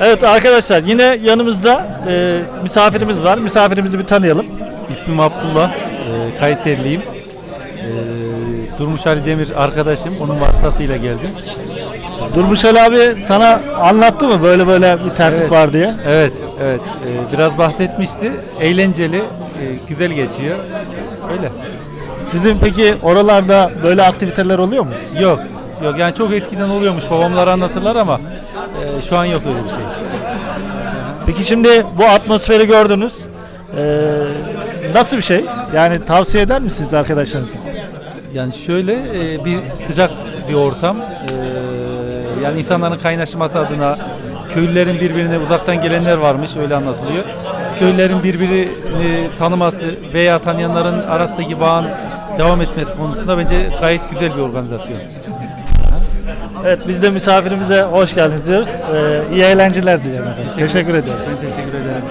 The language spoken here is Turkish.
Evet arkadaşlar yine yanımızda e, misafirimiz var. Misafirimizi bir tanıyalım. İsmim Abdullah, e, Kayserliyim. E, Durmuş Ali Demir arkadaşım, onun vasıtasıyla geldim. Durmuş Ali abi sana anlattı mı böyle böyle bir tertip Evet. var diye? Evet, evet. e, biraz bahsetmişti. Eğlenceli, e, güzel geçiyor. Öyle. Sizin peki oralarda böyle aktiviteler oluyor mu? Yok, yok. Yani çok eskiden oluyormuş. Babamlar anlatırlar ama e, şu an yok öyle bir şey. Peki şimdi bu atmosferi gördünüz. E, nasıl bir şey? Yani tavsiye eder misiniz arkadaşlarınıza? Yani şöyle e, bir sıcak bir ortam. E, yani insanların kaynaşması adına köylülerin birbirine uzaktan gelenler varmış öyle anlatılıyor. Köylülerin birbirini tanıması veya tanıyanların arasındaki bağın devam etmesi konusunda bence gayet güzel bir organizasyon. Evet biz de misafirimize hoş geldiniz diyoruz. E, iyi eğlenceler diliyorum efendim. Teşekkür ediyoruz. Ben teşekkür ederim.